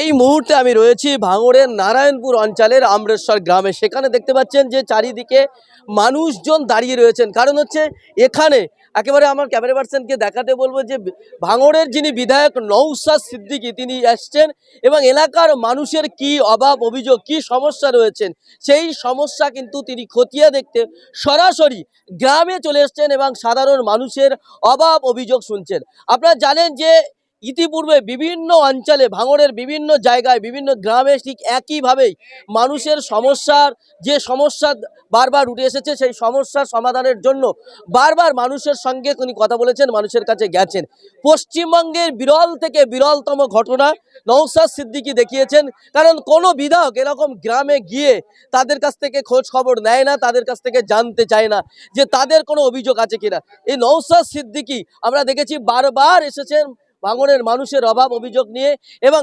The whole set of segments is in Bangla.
এই মুহূর্তে আমি রয়েছি ভাঙড়ের নারায়ণপুর অঞ্চলের আমরেশ্বর গ্রামে। সেখানে দেখতে পাচ্ছেন যে চারিদিকে মানুষজন দাঁড়িয়ে রয়েছেন। কারণ হচ্ছে এখানে একেবারে আমার ক্যামেরা পার্সনকে দেখাতে বলব যে ভাঙড়ের যিনি বিধায়ক নৌসাদ সিদ্দিকী, তিনি এসছেন এবং এলাকার মানুষের কি অভাব, অভিযোগ, কি সমস্যা রয়েছেন, সেই সমস্যা কিন্তু তিনি খতিয়ে দেখতে সরাসরি গ্রামে চলে এসছেন এবং সাধারণ মানুষের অভাব, অভিযোগ শুনছেন। আপনারা জানেন যে ইতিপূর্বে বিভিন্ন অঞ্চলে, ভাঙড়ের বিভিন্ন জায়গায়, বিভিন্ন গ্রামে ঠিক একইভাবেই মানুষের সমস্যার, যে সমস্যা বারবার উঠে এসেছে, সেই সমস্যার সমাধানের জন্য বারবার মানুষের সঙ্গে তিনি কথা বলেছেন, মানুষের কাছে গেছেন। পশ্চিমবঙ্গের বিরল থেকে বিরলতম ঘটনা নৌসাদ সিদ্দিকী দেখিয়েছেন, কারণ কোনো বিধায়ক এরকম গ্রামে গিয়ে তাদের কাছ থেকে খোঁজ খবর নেয় না, তাদের কাছ থেকে জানতে চায় না যে তাদের কোনো অভিযোগ আছে কিনা। এই নৌসাদ সিদ্দিকী, আমরা দেখেছি বারবার এসেছেন ভাঙনের মানুষের অভাব, অভিযোগ নিয়ে এবং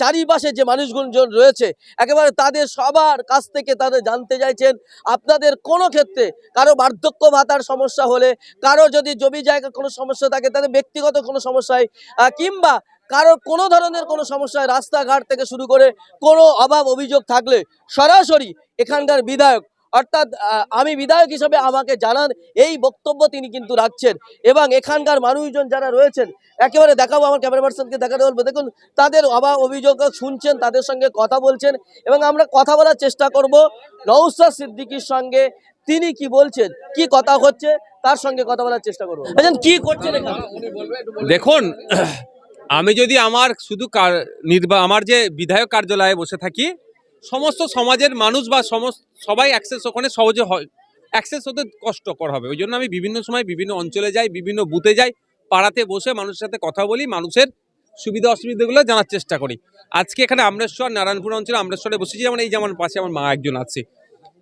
চারিপাশে যে মানুষগুলো রয়েছে, একেবারে তাদের সবার কাছ থেকে তাদের জানতে চাইছেন, আপনাদের কোনো ক্ষেত্রে কারও বার্ধক্য ভাতার সমস্যা হলে, কারও যদি জমি জায়গা কোনো সমস্যা থাকে, তাদের ব্যক্তিগত কোনো সমস্যায় কিংবা কারও কোনো ধরনের কোনো সমস্যায় রাস্তাঘাট থেকে শুরু করে কোনো অভাব, অভিযোগ থাকলে সরাসরি এখানকার বিধায়ক অর্থাৎ আমি বিধায়ক হিসেবে আমাকে জানান এই বক্তব্য তিনি কিন্তু রাখছেন। এবং এখানকার মানুষজন যারা রয়েছেন একেবারে দেখাবো আমার ক্যামেরা পার্সনকে দেখাতে বলব। দেখুন তাদের অভাব অভিযোগ শুনছেন তাদের সঙ্গে কথা বলছেন এবং আমরা কথা বলার চেষ্টা করব। নৌসাদ সিদ্দিকির সঙ্গে তিনি কি বলছেন কি কথা হচ্ছে তার সঙ্গে কথা বলার চেষ্টা করব। আচ্ছা, কি করছেন দেখুন আমি যদি আমার শুধু আমার যে বিধায়ক কার্যালয়ে বসে থাকি সমস্ত সমাজের মানুষ বা সমস্ত, সবাই অ্যাক্সেস ওখানে সহজে হয়। অ্যাক্সেস হতে কষ্টকর হবে। ওই জন্য আমি বিভিন্ন সময় বিভিন্ন অঞ্চলে যাই, বিভিন্ন বুথে যাই, পাড়াতে বসে মানুষের সাথে কথা বলি, মানুষের সুবিধা অসুবিধাগুলো জানার চেষ্টা করি। আজকে এখানে আমরেশ্বর, নারায়ণপুর অঞ্চলে আমরেশ্বরে বসেছি, যেমন এই যেমন পাশে আমার মা একজন আছে।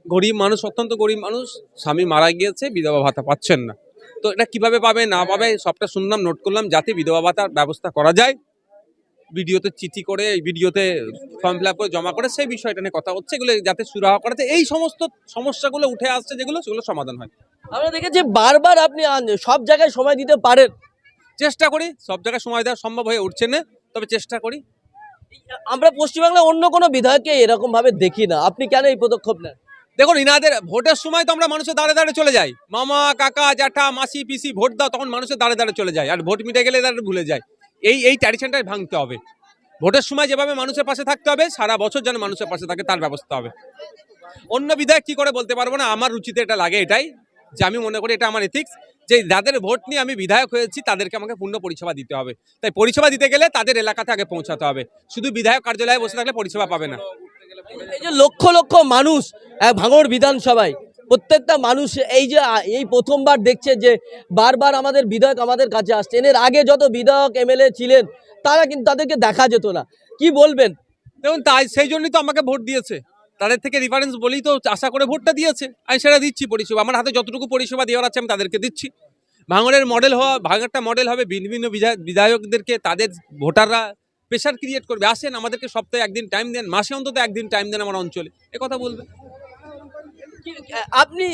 গরিব মানুষ, অত্যন্ত গরিব মানুষ, স্বামী মারা গিয়েছে, বিধবা ভাতা পাচ্ছেন না। তো এটা কীভাবে পাবে, না পাবে, সবটা শুনলাম নোট করলাম, যাতে বিধবা ভাতার ব্যবস্থা করা যায়। ভিডিওতে চিঠি করে ভিডিওতে ফর্ম ফিল করে জমা করে সেই বিষয়টা নিয়ে কথা হচ্ছে এগুলো যাতে সুরাহা করা যায়। এই সমস্ত সমস্যাগুলো উঠে আসছে যেগুলো সেগুলো সমাধান হয়। আমরা দেখেছি বারবার আপনি সব জায়গায় সময় দিতে পারেন। চেষ্টা করি সব জায়গায় সময় দেওয়া সম্ভব হয়ে উঠছে না তবে চেষ্টা করি। আমরা পশ্চিমবাংলায় অন্য কোনো বিধায়ককে এরকম ভাবে দেখি না। আপনি কেন এই পদক্ষেপ নেন? দেখুন ইনাদের ভোটের সময় তো আমরা মানুষের দাঁড়ে দাঁড়ে চলে যাই। মামা কাকা জ্যাঠা মাসি পিসি ভোট দাও তখন মানুষের দাঁড়ে দাঁড়ে চলে যায়। আর ভোট মিটে গেলে তারা ভুলে যায়। এই এই ট্র্যাডিশনটাই ভাঙতে হবে। ভোটের সময় যেভাবে মানুষের পাশে থাকতে হবে, সারা বছর যেন মানুষের পাশে থাকে, তার ব্যবস্থা হবে। অন্য বিধায়ক কি করে বলতে পারব না, আমার রুচিতে এটা লাগে এটাই, যে আমি মনে করি এটা আমার এথিক্স যে যাদের ভোট নিয়ে আমি বিধায়ক হয়েছি, তাদেরকে আমাকে পূর্ণ পরিষেবা দিতে হবে। তাই পরিষেবা দিতে গেলে তাদের এলাকাতে আগে পৌঁছাতে হবে। শুধু বিধায়ক কার্যালয়ে বসে থাকলে পরিষেবা পাবে না। এই যে লক্ষ লক্ষ মানুষ ভাঙড় বিধানসভায় প্রত্যেকটা মানুষ এই যে এই প্রথমবার দেখছে যে বারবার আমাদের বিধায়ক আমাদের কাছে আসছে। এর আগে যত বিধায়ক, এমএলএ ছিলেন, তারা কিন্তু তাদেরকে দেখা যেত না। কি বলবেন? দেখুন, তাই সেই জন্যই তো আমাকে ভোট দিয়েছে। তাদের থেকে রিফারেন্স বলেই তো আশা করে ভোটটা দিয়েছে। আমি সেটা দিচ্ছি পরিষেবা। আমার হাতে যতটুকু পরিষেবা দেওয়ার আছে আমি তাদেরকে দিচ্ছি। ভাঙড়ের মডেল হওয়া, ভাঙড়টা মডেল হবে বিভিন্ন বিধায়ক বিধায়কদেরকে তাদের ভোটাররা প্রেশার ক্রিয়েট করবে। আসেন, আমাদেরকে সপ্তাহে একদিন টাইম দেন, মাসে অন্তত একদিন টাইম দেন আমার অঞ্চলে। এ কথা বলবে আপনি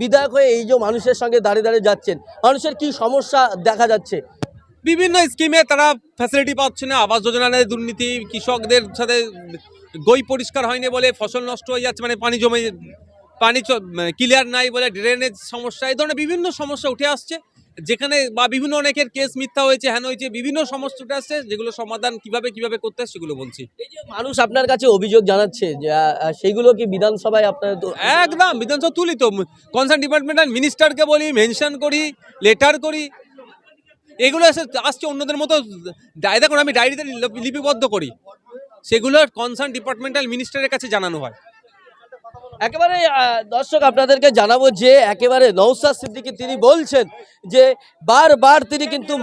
বিধায়ক হয়ে এই যে মানুষের সঙ্গে দাঁড়িয়ে দাঁড়িয়ে যাচ্ছেন, মানুষের কি সমস্যা দেখা যাচ্ছে? বিভিন্ন স্কিমে তারা ফ্যাসিলিটি পাচ্ছে না, আবাস যোজনা নেই দুর্নীতি, কৃষকদের সাথে গই পরিষ্কার হয়নি বলে ফসল নষ্ট হয়ে যাচ্ছে মানে পানি জমে, পানি ক্লিয়ার নাই বলে ড্রেনেজ সমস্যা, এই ধরনের বিভিন্ন সমস্যা উঠে আসছে। যেখানে বা বিভিন্ন অনেকের কেস মিথ্যা হয়েছে হ্যান হয়েছে বিভিন্ন সমস্যাটা আসছে যেগুলো সমাধান কীভাবে কীভাবে করতে হয় সেগুলো বলছি। এই যে মানুষ আপনার কাছে অভিযোগ জানাচ্ছে যে সেইগুলো কি বিধানসভায় আপনার একদম বিধানসভা তুলি তো। কনসার্ন ডিপার্টমেন্টাল মিনিস্টারকে বলি মেনশন করি লেটার করি। এগুলো এসে আসছে অন্যদের মতো ডায় দেখুন আমি ডায়েরিতে লিপিবদ্ধ করি। সেগুলো কনসার্ন ডিপার্টমেন্টাল মিনিস্টারের কাছে জানানো হয়। একেবারে দর্শক, আপনাদেরকে জানাব যে একেবারে নৌসাদ সিদ্দিকী তিনি বলছেন যে বারবার তিনি কিন্তু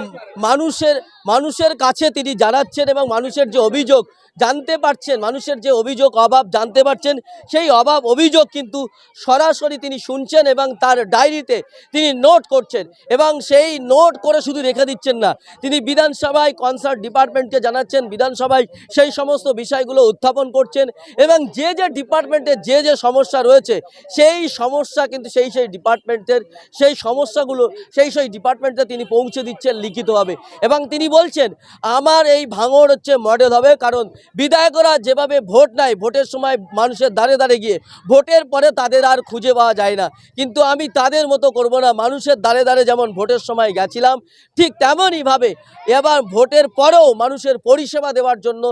মানুষের মানুষের কাছে তিনি জানাচ্ছেন এবং মানুষের যে অভিযোগ জানতে পারছেন, মানুষের যে অভিযোগ, অভাব জানতে পারছেন, সেই অভাব, অভিযোগ কিন্তু সরাসরি তিনি শুনছেন এবং তার ডায়েরিতে তিনি নোট করছেন এবং সেই নোট করে শুধু রেখে দিচ্ছেন না, তিনি বিধানসভায় কনসার্ট ডিপার্টমেন্টকে জানাচ্ছেন, বিধানসভায় সেই সমস্ত বিষয়গুলো উত্থাপন করছেন এবং যে যে ডিপার্টমেন্টের যে যে সমস্যা রয়েছে, সেই সমস্যা কিন্তু সেই সেই ডিপার্টমেন্টের, সেই সমস্যাগুলো, সেই সেই ডিপার্টমেন্টে তিনি পৌঁছে দিচ্ছেন লিখিতভাবে এবং তিনি বলছেন, আমার এই ভাঙড় হচ্ছে মডেল হবে, কারণ বিধায়করা যেভাবে ভোট নেয়, ভোটের সময় মানুষের দাঁড়ে দাঁড়ে গিয়ে, ভোটের পরে তাদের আর খুঁজে পাওয়া যায় না। কিন্তু আমি তাদের মতো করব না, মানুষের দাঁড়ে দাঁড়ে যেমন ভোটের সময় গেছিলাম, ঠিক তেমনইভাবে এবার ভোটের পরেও মানুষের পরিষেবা দেওয়ার জন্য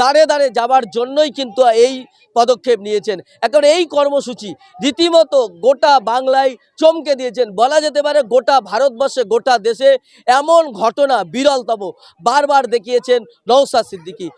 দাঁড়ে দাঁড়ে যাবার জন্যই কিন্তু এই পদক্ষেপ নিয়েছেন। এখন এই কর্মসূচি রীতিমতো গোটা বাংলায় চমকে দিয়েছেন। বলা যেতে পারে গোটা ভারতবর্ষে, গোটা দেশে এমন ঘটনা বিরলতম। বারবার দেখিয়েছেন নৌসা সিদ্দিকী।